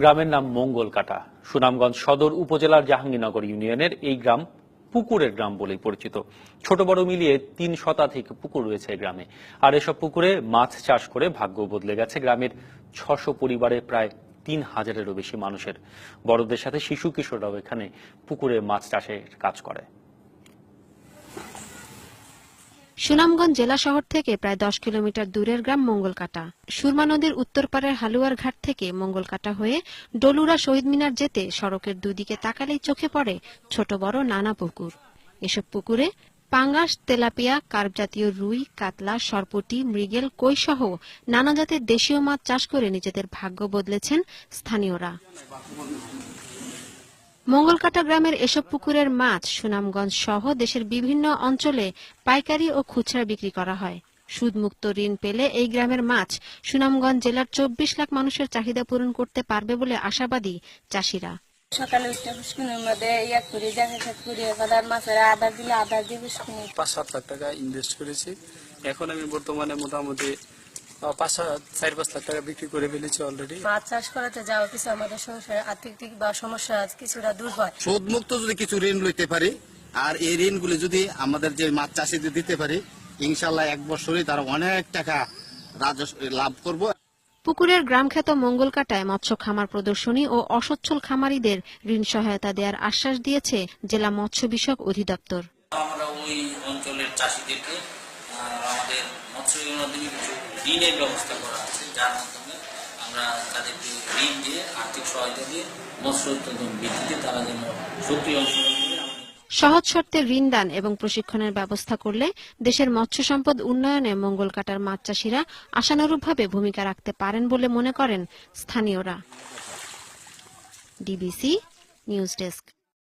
গ্রামের নাম মঙ্গলকাটা। সুনামগঞ্জ সদর উপজেলার জাহাঙ্গীরনগর ইউনিয়নের এই গ্রাম পুকুরের গ্রাম বলেই পরিচিত। ছোট বড় মিলিয়ে তিন শতাধিক পুকুর রয়েছে গ্রামে। আর এসব পুকুরে মাছ চাষ করে ভাগ্য বদলে গেছে গ্রামের ছশো পরিবারে প্রায় তিন হাজারেরও বেশি মানুষের। বড়দের সাথে শিশু কিশোররাও এখানে পুকুরে মাছ চাষের কাজ করে। সুনামগঞ্জ জেলা শহর থেকে প্রায় দশ কিলোমিটার দূরের গ্রাম মঙ্গলকাটা। সুরমা নদীর উত্তর পাড়ের হালুয়ার ঘাট থেকে মঙ্গলকাটা হয়ে ডলুরা শহীদ মিনার যেতে সড়কের দুদিকে তাকালেই চোখে পড়ে ছোট বড় নানা পুকুর। এসব পুকুরে পাঙ্গাস তেলাপিয়া, কার্প জাতীয় রুই, কাতলা, সরপটি, মৃগেল কই সহ নানা জাতের দেশীয় মাছ চাষ করে নিজেদের ভাগ্য বদলেছেন স্থানীয়রা। মঙ্গলকাটা গ্রামের এসব পুকুরের মাছ সুনামগঞ্জ সহ দেশের বিভিন্ন অঞ্চলে পাইকারি ও খুচরা বিক্রি করা হয়। সুদমুক্ত ঋণ পেলে এই গ্রামের মাছ সুনামগঞ্জ জেলার চব্বিশ লাখ মানুষের চাহিদা পূরণ করতে পারবে বলে আশাবাদী চাষিরা। সকালে উঠে পুষ্কুনির মধ্যে ইয়া করি দেখা খেত করি এবার মাছের আদার দিলে আদার দিয়ে পুষ্কুনি পাঁচ সাত লাখ টাকা ইনভেস্ট করেছি। এখন আমি বর্তমানে মোটামুটি পাঁচ সাত চার পাঁচ লাখ টাকা বিক্রি করে ফেলেছি অলরেডি মাছ চাষ করাতে যাওয়া কিছু আমাদের সংসার আর্থিক দিক বা সমস্যা কিছুটা দূর হয় সুদমুক্ত যদি কিছু ঋণ লইতে পারি আর এই ঋণগুলি যদি আমাদের যে মাছ চাষিদের দিতে পারি ইনশাল্লাহ এক বছরে তারা অনেক টাকা রাজস্ব লাভ করব। পুকুরের গ্রামখ্যাত মঙ্গলকাটায় মৎস্য খামার প্রদর্শনী ও অসচ্ছল খামারিদের ঋণ সহায়তা দেওয়ার আশ্বাস দিয়েছে জেলা মৎস্য বিষয়ক অধিদপ্তর। আমরা ওই অঞ্চলের চাষিদেরকে আমাদের মৎস্য কিছু ঋণের ব্যবস্থা করা আছে, যার মাধ্যমে আমরা তাদেরকে ঋণ দিয়ে আর্থিক সহায়তা দিয়ে মৎস্য উৎপাদন বৃদ্ধিতে তারা যেন সক্রিয় অংশগ্রহণ সহজ শর্তে ঋণ দান এবং প্রশিক্ষণের ব্যবস্থা করলে দেশের মৎস্য সম্পদ উন্নয়নে মঙ্গল কাটার মাছ চাষিরা আশানুরূপভাবে ভূমিকা রাখতে পারেন বলে মনে করেন স্থানীয়রা। DBC news desk.